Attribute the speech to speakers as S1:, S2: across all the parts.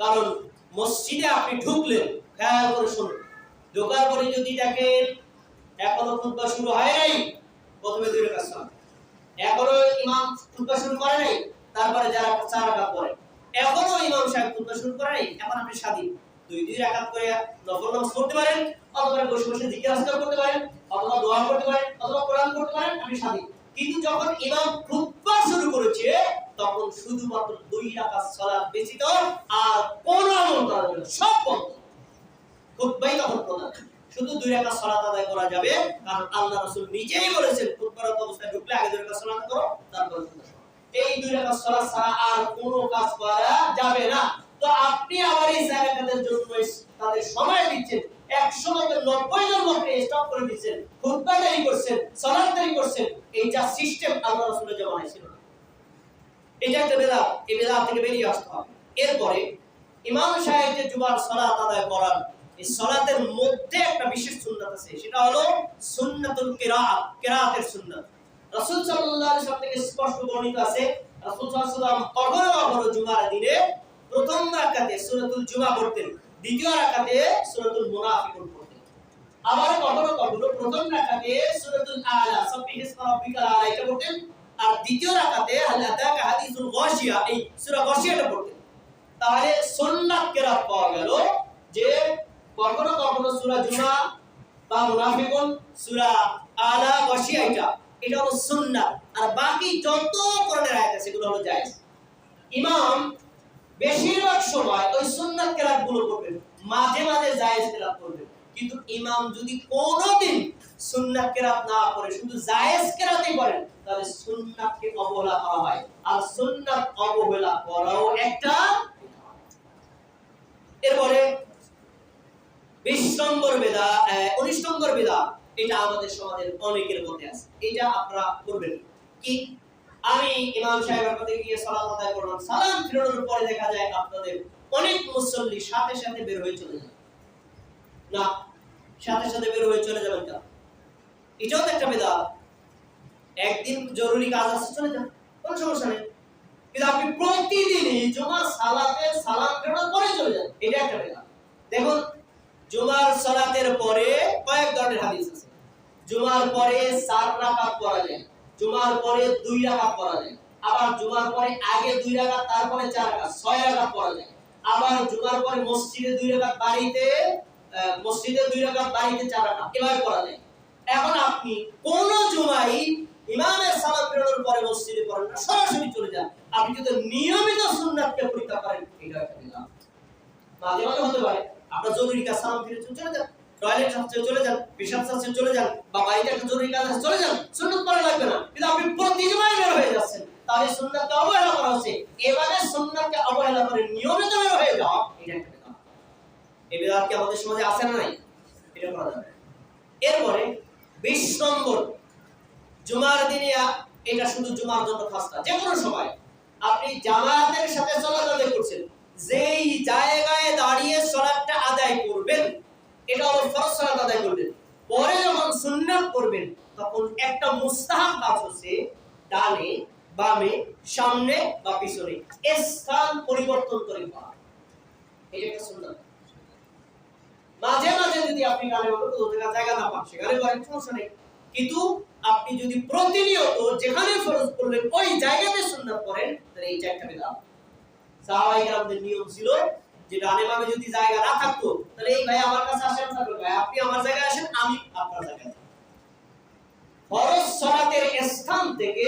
S1: কারণ মসজিদে আপনি ঢুকলেন খেয়াল করে শুনুন, ঢোকার পরে যদি দেখেন এখনও খুতবা শুরু হয় নাই, প্রথমে দুই রাকাত সালাত এখনও ইমাম খুতবা শুরু করে নাই, তারপরে যারা চার রাকাত পড়ে, এখনও ইমাম সাহেব খুতবা শুরু করে নাই, এখন আপনি স্বাধীন। দুই দুই রাকাত করে নফল নামাজ পারেন, অথবা বসে বসে জিকির করতে পারেন, অথবা দোয়া করতে পারেন, অথবা কোরআন করতে পারেন, আপনি স্বাধীন। কিন্তু যখন ইমাম খুতবা শুরু করেছে, তখন শুধুমাত্র আপনি আবার এই জায়গাটাদের জন্য তাদের সময় দিচ্ছেন। একশো মধ্যে নব্বই জন লোককে স্টপ করে দিচ্ছেন। করছেন, সালাত দেরি করছেন। এইটা সিস্টেম আল্লাহ রাসূলের জামানায় ছিল এটা একটা বেদা এই বেদা থেকে বেরিয়ে আসতে হবে। এরপরে ইমাম সাহেব যে জুমার সালাত আদায় করান এই সালাতের মধ্যে একটা বিশেষ সুন্নাত আছে, সেটা হলো সুন্নাতুল কিরাত, কিরাতের সুন্নাত। রাসূল সাল্লাল্লাহু আলাইহি থেকে স্পষ্ট বর্ণিত আছে, রাসূল সাল্লাল্লাহু কখনো কখনো জুমার দিনে প্রথম রাকাতে সূরাতুল জুমা পড়তেন, দ্বিতীয় রাকাতে সূরাতুল মুনাফিকুন পড়তেন। আবার কখনো কখনো প্রথম রাকাতে সূরাতুল আলা সাব্বিহিসমা রাব্বিকাল আলা, এটা পড়তেন আর দ্বিতীয় রাকাতে হাল তাহলে সুন্নাত কেরাত পাওয়া গেল যে কখনো কখনো সূরা জুমা বা মুনাফিকুন সূরা আলা গাশিয়া এটা এটা হলো সুন্নাত। আর বাকি যত কোরআনের আয়াত আছে সেগুলো হলো জায়েজ। ইমাম বেশিরভাগ সময় ওই সুন্নাত কেরাতগুলো করবেন মাঝে মাঝে জায়েজ কেরাত করবেন কিন্তু ইমাম যদি কোনোদিন কেরাত না শুধু জায়েজ কেরাতই তাহলে অবহেলা করা হয়। আর অবহেলা করাও একটা এরপরে, বিশ নম্বর বেদা উনিশ নম্বর বেদা, এটা আমাদের সমাজের অনেকের মধ্যে আছে। এটা আপনারা করবেন কি? আমি ইমাম সাহেবের কাছে গিয়ে সালাম আদায় করলাম। সালাম ফিরানোর পরে দেখা যায় আপনাদের অনেক মুসল্লি সাথে সাথে বের হয়ে চলে যায় না, সাথে সাথে বের হয়ে চলে যাবেন কেন? এটাও তো একটা বেদা একদিন জরুরি কাজ আছে, চলে যান, কোনো সমস্যা নেই। কিন্তু আপনি প্রতিদিনই জুমার সালাতে সালাম ফেরানোর পরে চলে যান, এটা একটা বেদা দেখুন, জুমার সালাতের পরে কয়েক ধরনের হাদিস আছে। জুমার পরে চার রাকাত পড়া যায়, জুমার পরে দুই রাকাত পড়া যায়, আবার জুমার পরে আগে দুই রাকাত, তারপরে চার রাকাত, ছয় রাকাত পড়া যায়। আবার জুমার পরে মসজিদে দুই রাকাত, বাড়িতে মসজিদে দুই রাকাত, বাড়িতে চার রাকাত, এভাবে পড়া যায়। এখন আপনি কোন জুমাই ইমামের সালাম ফেরানোর পরে মসজিদে পড়েন না, সরাসরি চলে যান। আপনি যদি নিয়মিত সুন্নাতকে পরীক্ষা করেন, এটা একটা বিধান মাঝে মাঝে হতে পারে, আপনার জরুরি কাজ সালাম ফিরে চলে যান, টয়লেট চলে যান, পেশাব চলে যান, বা বাড়িতে একটা জরুরি কাজ আছে, চলে যান পড়া লাগবে না। কিন্তু আপনি প্রতি বের হয়ে যাচ্ছেন, তাহলে সুন্নাতকে অবহেলা করা হচ্ছে। এবারে সুন্নাতকে অবহেলা করে নিয়মিত বের হয়ে যাওয়া, এটা একটা বিধান এই বিধান কি আমাদের সমাজে আছে না নাই? এটা করা যাবে এরপরে বিশ নম্বর, জুমার দিনে এটা শুধু জুমার জন্য খাস যে কোনো সময় আপনি জামায়াতের সাথে আদায় করছেন, যেই জায়গায় দাঁড়িয়ে সালাতটা আদায় করবেন, এটা হলো ফরজ সালাত আদায় করবেন। পরে যখন সুন্নাত করবেন, তখন একটা মুস্তাহাব কাজ হচ্ছে ডানে, বামে, সামনে বা পিছনে। স্থান পরিবর্তন করে করা এটা একটা সুন্নাত। মাঝে মাঝে যদি আপনি গানে বলতে তো জায়গা না পান সেখানে করেন সমস্যা নেই। কিন্তু আপনি যদি প্রতিনিয়ত যেখানে ফরজ করলেন, ওই জায়গাতে সুন্নাত করেন তাহলে এইটা একটা বেদাত। সাহাবাই আমাদের নিয়ম ছিল যে ডানে বামে যদি জায়গা না থাকতো, তাহলে এই ভাই আমার কাছে আসেন থাকবে ভাই, আপনি আমার জায়গায় আসেন, আমি আপনার জায়গায়। ফরজ সালাতের স্থান থেকে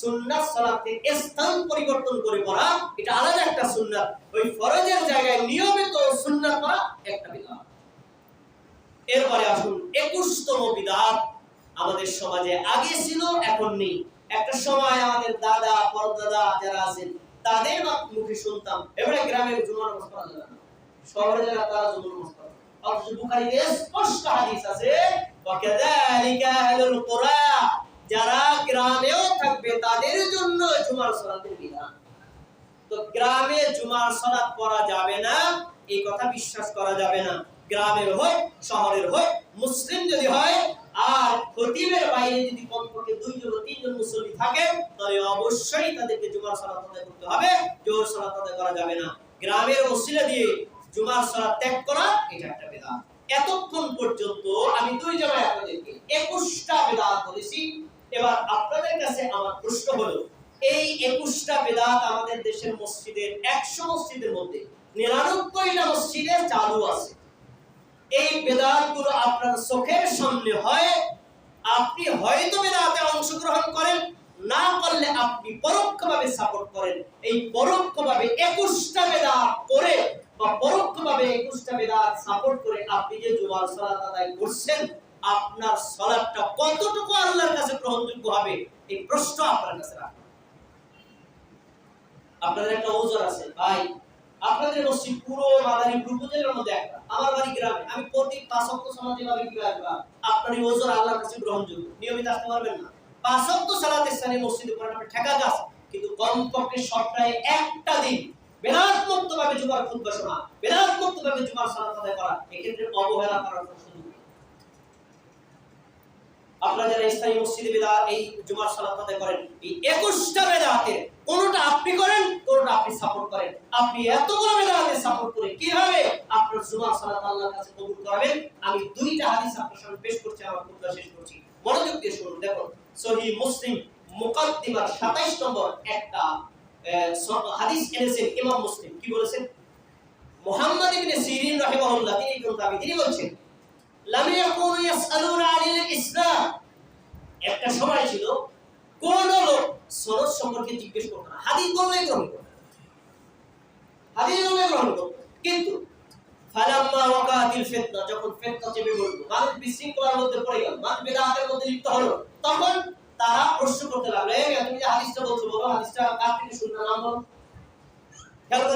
S1: সুন্নাত সালাতের স্থান পরিবর্তন করে পড়া, এটা আলাদা একটা সুন্নাত। ওই ফরজের জায়গায় নিয়মিত সুন্নাত পড়া একটা বিধান এরপরে আসুন, একুশতম বিদাত আমাদের সমাজে আগে ছিল, এখন নেই। একটা সময় আমাদের দাদা, পরদাদা যারা আছেন, তাদের মুখে শুনতাম, এবারে গ্রামে জুমার নামাজ পড়া না। শহরে যারা, তারা জুমার যারা গ্রামেও থাকবে, তাদের জন্য তো গ্রামে জুমার যাবে না, এই কথা বিশ্বাস করা যাবে না। গ্রামের হয়, শহরের হয়, মুসলিম যদি হয়, আর খতিবের বাইরে যদি কমপক্ষে দুইজন তিনজন মুসল্লি থাকে, তাহলে অবশ্যই তাদেরকে জুমার সালাত আদায় করতে হবে। জোর সালাত আদায় করা যাবে না। গ্রামের মসজিদে দিয়ে জুমার সালাত ত্যাগ করা, এটা একটা বেদাত। এতক্ষণ পর্যন্ত আমি দুই জায়গায় আপনাদেরকে একুশটা বেদাত বলেছি। এবার আপনাদের কাছে আমার প্রশ্ন হলো, এই একুশটা বেদাত আমাদের দেশের মসজিদের একশো মসজিদের মধ্যে নিরানব্বইটা মসজিদে চালু আছে। এই বেদাতগুলো আপনার চোখের সামনে হয়, আপনি হয়তো বেদাতে অংশগ্রহণ করেন, না করলে আপনি পরোক্ষভাবে সাপোর্ট করেন। এই পরোক্ষভাবে একুশটা বেদাত করে বা পরোক্ষভাবে একুশটা বেদাত সাপোর্ট করে আপনি যে জুমার আদায় করছেন, আপনার কতটুকু আল্লাহর কাছে গ্রহণযোগ্য হবে, এই প্রশ্ন আপনার কাছে রাখুন আপনাদের একটা ওজোর আছে, ভাই আপনাদের মসজিদ পুরো মাদারী উপজেলার মধ্যে একটা। আমার বাড়ি গ্রামে। আমি প্রতি পাঁচ অক্ট সমাজ যেভাবে কি আসবা। আপনার এই ওজোর আল্লাহর কাছে গ্রহণযোগ্য। নিয়মিত আসতে পারবেন না। পাঁচ অক্ট সালাতে স্থানে মসজিদে পড়েন আপনার ঠেকা গাছ কিন্তু কমপক্ষে সপ্তাহে একটা দিন বেদাত্মক ভাবে জুমার খুতবা শোনা বেদাত মুক্ত ভাবে জুমার সালাত আদায় করা, এক্ষেত্রে অবহেলা করার প্রশ্ন আপনারা যারা স্থায়ী মসজিদে বেদা এই জুমার সালাত আদায় করেন, এই একুশটা বেদাতের কোনটা আপনি করেন, কোনটা আপনি সাপোর্ট করেন। আপনি এতগুলো বেদাতের সাপোর্ট করে কীভাবে আপনার জুমার সালাত আল্লাহর কাছে কবুল করাবেন? আমি দুইটা হাদিস আপনার সামনে পেশ করছি, আমার খুতবা শেষ করছি। মনোযোগ দিয়ে শুনুন, দেখুন। সহি মুসলিম মুকাদ্দিমার 27 নম্বর একটা হাদিস এনেছেন ইমাম মুসলিম। কি বলেছেন? মুহাম্মদ ইবনে সিরিন রাহিমাহুল্লাহ, তিনি কোন দাবি? তিনি বলছেন একটা সময় ছিল, কোন লোক সনদ সম্পর্কে জিজ্ঞেস করতো না। হাদিস বললেই গ্রহণ করতো। হাদিস বললেই গ্রহণ করতো। কিন্তু ফালাম্মা ওয়াকাতিল ফিতনা, যখন ফিতনা চেপে পড়ল মানুষ মধ্যে পড়ে গেল, মানুষ বেদাতের তখন তারা প্রশ্ন করতে লাগল তুমি যে হাদিসটা বলো হাদিসটা কার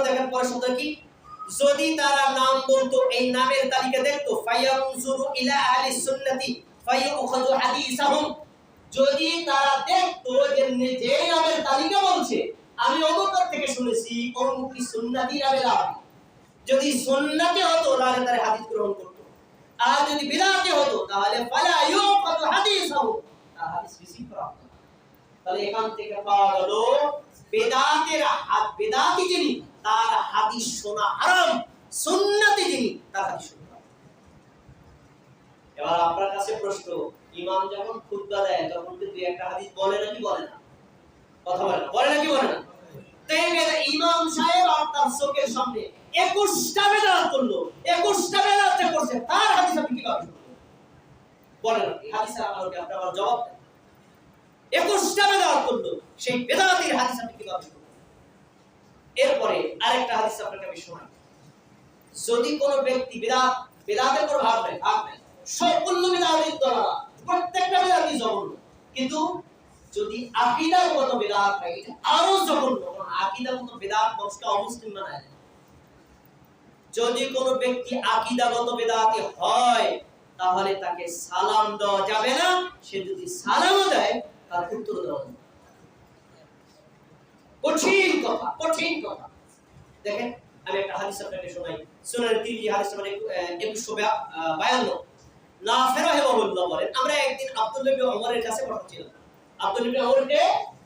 S1: দেখেন পরে কি? যদি তারা নাম বলতো, এই নামের তালিকা দেখতো যদি তারা দেখতো যে নামের তালিকা বলছে, আমি অমুকের থেকে শুনেছি, অমুক সুন্নতি নামে যদি সুন্নতে হতো, তাহলে তারা হাদিস গ্রহণ করতো। আর যদি বিদাতে হতো, তাহলে ফালা হাদিস রিসিভ তাহলে এখান থেকে পাওয়া গেল, বেদাতের হাত, বেদাতি যিনি তার হাদিস শোনা হারাম, সুন্নতি যিনি, তার হাদিস শোনা এবার আপনার কাছে প্রশ্ন, ইমাম যখন খুতবা দেয়, তখন কিন্তু একটা হাদিস বলে নাকি বলে না কথা বলে বলে নাকি বলে না ইমাম সাহেব আর তার চোখের সামনে একুশটা বেদাত করল, একুশটা বেদাত করছে, তার হাদিস আপনি কীভাবে শুনবেন? বলে না, এই হাদিসের আপনি আমার জবাব দেন একুশটা বেদাত করল, সেই বেদাতের হাদিস আপনি কীভাবে? এরপরে আরেকটা হাদিস আপনাকে আমি শোনাই যদি কোনো ব্যক্তি বেদাত, বেদাতের কোনো ভাব নাই ভাব নাই সম্পূর্ণ বেদাতের দ্বারা প্রত্যেকটা বেদাতই জঘন্য কিন্তু যদি আকীদাগত বেদাত হয়, এটা আরও জঘন্য কারণ আকীদাগত বেদাত মানুষকে অমুসলিম বানায়। যদি কোনো ব্যক্তি আকীদাগত বেদাতি হয়, তাহলে তাকে সালাম দেওয়া যাবে না সে যদি সালামও দেয়, তার উত্তর দেওয়া। কঠিন কথা কঠিন কথা। দেখেন, আমি একটা হাদিস আপনাকে শোনাই। সুনান তিরমিজি হাদিস মানে একুশশো বায়ান্ন। না ফেরা বলেন, আমরা একদিন আব্দুল্লাহ বিন ওমরের কাছে পড়াচ্ছিলাম আব্দুল্লাহ বিন ওমরকে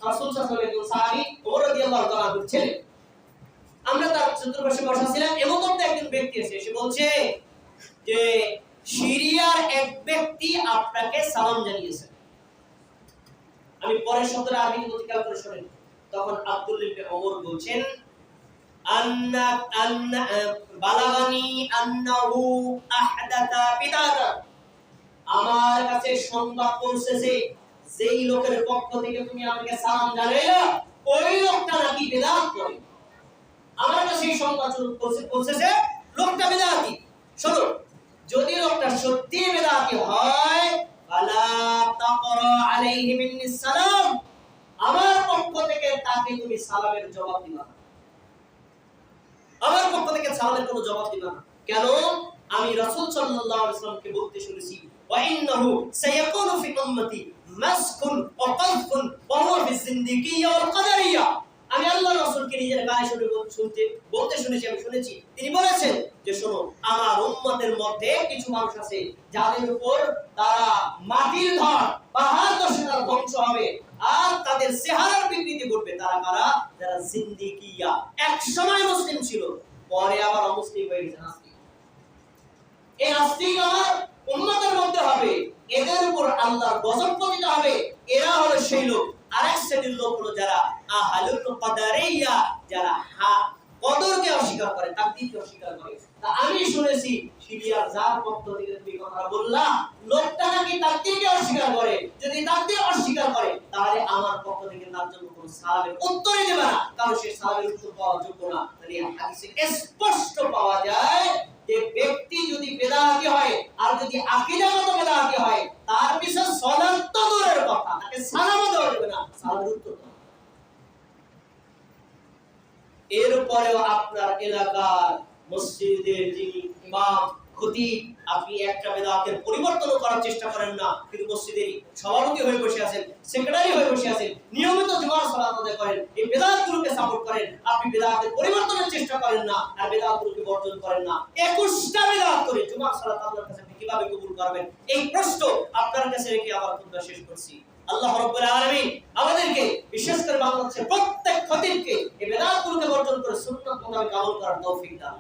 S1: রাসূল সাল্লাল্লাহু আলাইহি সাহাবী ওমর রাদিয়াল্লাহু তাআলা আনহুর ছেলে। আমরা তার চতুর্পাশে বসা ছিলাম, এমন মধ্যে একজন ব্যক্তি এসে এসে বলছে যে, সিরিয়ার এক ব্যক্তি আপনাকে সালাম জানিয়েছে। আমি পরের শব্দটা আরবি প্রতিকার করে শোনেন। তখন আব্দুল ইবনে ওমর বলছেন, আন্না আন্না বালাগানি আন্নাহু আহদাতা আমার কাছে সংবাদ পৌঁছেছে, যেই লোকের পক্ষ থেকে তুমি আমাকে সালাম জানাইলা, ওই লোকটা নাকি বিদাত করে। আমার কাছে সংবাদ পৌঁছেছে, লোকটা বেদাতি। যদি লোকটা সত্যি বেদাতি হয়, ফালা তাকরা আলাইহি মিন্নিস সালাম আমার পক্ষ থেকে তাকে তুমি সালামের জবাব দিবা না। আমার পক্ষ থেকে সালামের কোনো জবাব দিবা না। কেন? আমি রাসূল সাল্লাল্লাহু আলাইহি ওয়াসাল্লামকে বলতে শুনেছি আমি আল্লাহ রাসূলকে নিজের গায়ে শুনে শুনতে বলতে শুনেছি, আমি শুনেছি। তিনি বলেছেন যে, শোনো, আমার উম্মতের মধ্যে কিছু মানুষ আছে যাদের উপর তারা মাটির ঘর হবে। আর তাদের চেহারার বিকৃতি ঘটবে। তারা কারা? যারা জিন্দিকিয়া এক সময় মুসলিম ছিল, পরে আবার অমুসলিম হয়ে গেছে নাস্তিক। এই নাস্তিক আমার মধ্যে হবে। এদের উপর আল্লাহর গজব পতিত হবে। এরা হলো সেই লোক। শ্রেণির লোক হলো যারা আহালুল কাদারিয়া, যারা হা, কদরকে অস্বীকার করে, তাকদীরকে অস্বীকার করে। তা আমি শুনেছি, সিরিয়ার যার থেকে তুমি কথা বললা, লোকটা নাকি তাকদীরকে অস্বীকার করে যদি তাকদীর অস্বীকার করে তাহলে আমার পক্ষ থেকে তার জন্য কোনো সালামের উত্তরই দেবে না। কারণ সে সালামের উত্তর পাওয়ার যোগ্য না। তাহলে হাদিসে স্পষ্ট পাওয়া যায় যে ব্যক্তি যদি বেদাতি হয় আর যদি আকীদাগত বেদাতি হয়, তার পিছনে সলাত তো দূরের কথা। তাকে সালামও দেওয়া যাবে না। সালামের উত্তর এরপরেও আপনার এলাকার মসজিদের যিনি ইমাম খতিব আপনি একটা বেদাতের পরিবর্তন করার চেষ্টা করেন না। কিন্তু মসজিদের সভাপতি হয়ে বসে আছেন, সেক্রেটারি হয়ে বসে আছেন, নিয়মিত জুমার সালাত আদায় করেন, এই বেদাতগুলোকে সাপোর্ট করেন, আপনি বেদাতের পরিবর্তনের চেষ্টা করেন না আর বেদাতগুলোকে বর্জন করেন না। একুশটা বেদাত করে জুমার সালাত আল্লাহর কাছে আপনি কীভাবে কবুল করবেন? এই প্রশ্ন আপনার কাছে রেখে আবার খুতবা শেষ করছি। আল্লাহ রাব্বুল আলামিন আমাদেরকে, বিশেষ করে বাংলাদেশের প্রত্যেক খতিবকে এই বেদাতগুলোকে বর্জন করে সুন্নাত মোতাবেক আমল করার তৌফিক দান।